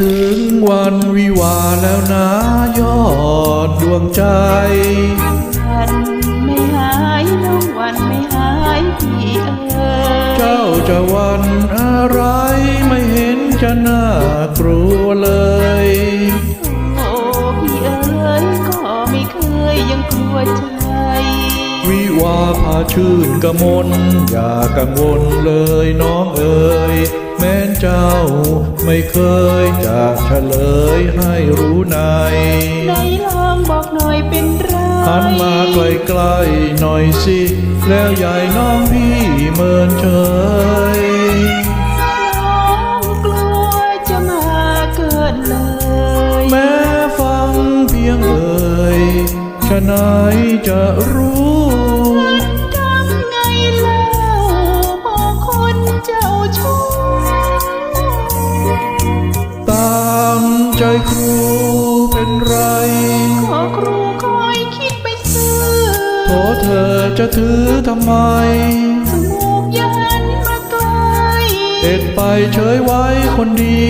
ถึงวันวิวาห์แล้วนะยอดดวงใจวันไม่หายน้องวันไม่หายพี่เอ๋ยเจ้าจะหวันอะไรไม่เห็นจะน่ากลัวเลยโอ้พี่เอ๋ยก็ไม่เคยยังกลัวใจวิวาห์พาชื่นกระมนอย่ากังวลเลยน้องเอ๋ย แม้นเจ้า ไม่เคยจะเฉลยให้รู้ในไหนลองบอกหน่อยเป็นไรหันมาใกล้ๆหน่อยสิ แล้วยายน้องพี่เมินเฉยน้องกลัวจะมาเกินเลย แม้ฟังเพียงเอ่ยฉะไหนจะรู้ ใจครูเป็นไร ขอครูคอยคิดไปซื้อโทษเธอจะถือทำไม สมูกยันมาไกลเด็ดไปเฉยไว้คนดี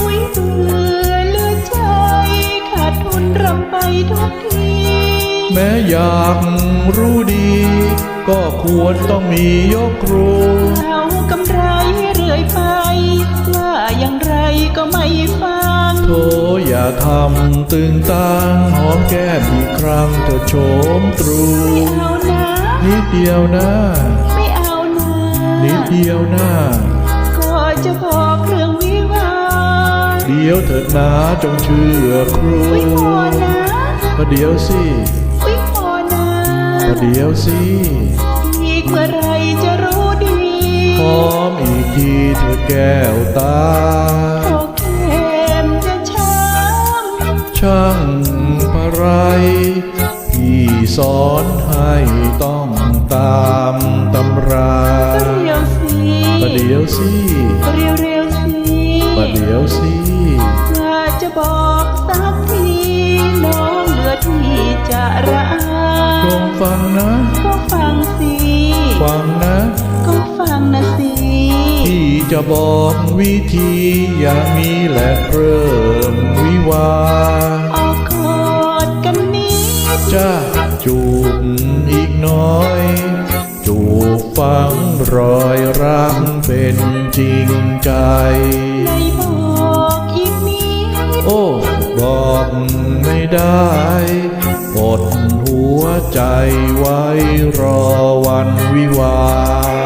อุ้ยเบื่อเหลือใจ ขาดทุนรำไปทุกที แม้อยากรู้ดี ก็ควรต้องมียกครูเอากำไรเรื่อยไป ว่าอย่างไรก็ไม่ฟัง โธอย่าทำตึงตังหอมแก้มอีกครั้งเธอโฉมตรูไม่เอานะนิดเดียวนะไม่เอานะนิดเดียวนะก็จะบอกเรื่องวิวาห์เดี๋ยวเถิดนะจงเชื่อครูอุ้ยพอนะประเดี๋ยวสิอุ้ยพอนะประเดี๋ยวสิอีกเมื่อไรจะรู้ดีหอมอีกทีเธอแก้วตา ช่างพระไรพี่สอนให้ต้องตามตำราเรียวสิประเดี๋ยวสิเรียวเรียวๆสิประเดี๋ยวสิว่าจะบอกสักทีน้องเหลือที่จะระอาจงฟังนะ จะบอกวิธีอย่างนี้แหละเริ่มวิวาห์ออกกอดกันนิดจะจูบอีกน้อย จูบฟังรอยรักเป็นจริงใจในบอกอีกนิดโอ้บอกไม่ได้อดหัวใจไว้รอวันวิวาห์